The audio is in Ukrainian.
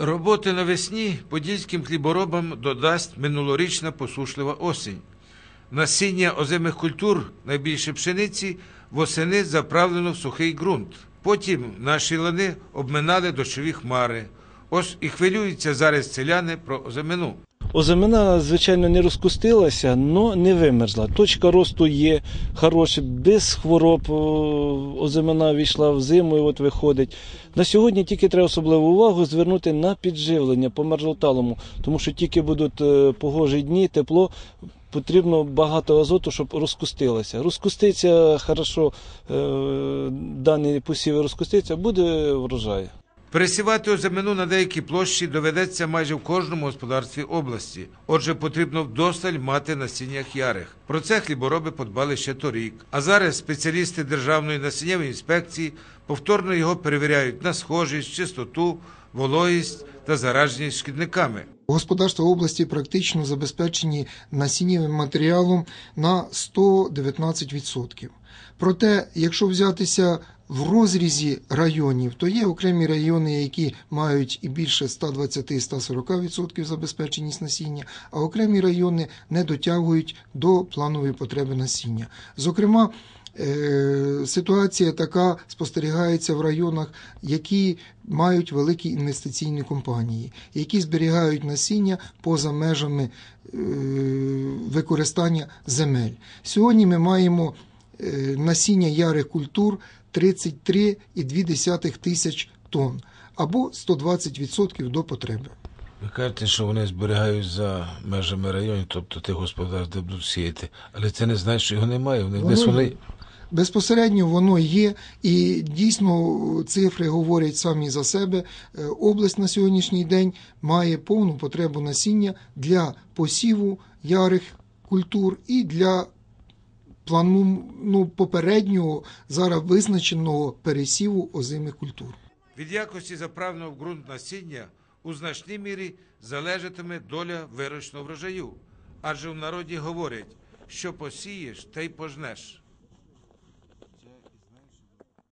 Роботи навесні подільським хліборобам додасть минулорічна посушлива осінь. Насіння озимих культур, найбільше пшениці, восени заправлено в сухий ґрунт. Потім наші лани обминали дощові хмари. Ось і хвилюються зараз селяни про озимину. Озимина, звичайно, не розкустилася, але не вимерзла. Точка росту є хороша, без хвороб о, озимина війшла в зиму і от виходить. На сьогодні тільки треба особливу увагу звернути на підживлення по мерзлоталому, тому що тільки будуть е, погожі дні, тепло. Потрібно багато азоту, щоб розкустилося. Розкуститься хорошо, е, дані посіви розкуститься, буде врожай. Пересівати озимину на деякі площі доведеться майже в кожному господарстві області. Отже, потрібно вдосталь мати насіннях ярих. Про це хлібороби подбали ще торік. А зараз спеціалісти Державної насіннєвої інспекції повторно його перевіряють на схожість, чистоту, вологість та зараженість шкідниками. Господарства області практично забезпечені насіннєвим матеріалом на 119%. Проте, якщо взятися в розрізі районів, то є окремі райони, які мають і більше 120-140% забезпеченість насіння, а окремі райони не дотягують до планової потреби насіння. Зокрема, Ситуація така спостерігається в районах, які мають великі інвестиційні компанії, які зберігають насіння поза межами е, використання земель. Сьогодні ми маємо е, насіння ярих культур 33,2 тисяч тонн або 120% до потреби. Ви кажете, що вони зберігають за межами районів, тобто тих господарств, де будуть сіяти. Але це не значить, що його немає. Вони вони. Безпосередньо воно є, і дійсно цифри говорять самі за себе. Е, Область на сьогоднішній день має повну потребу насіння для посіву ярих культур і для плану ну, попереднього зараз визначеного пересіву озимих культур. Від якості заправленого в ґрунт насіння у значній мірі залежатиме доля виручного врожаю. Адже в народі говорять, що посієш, те й пожнеш.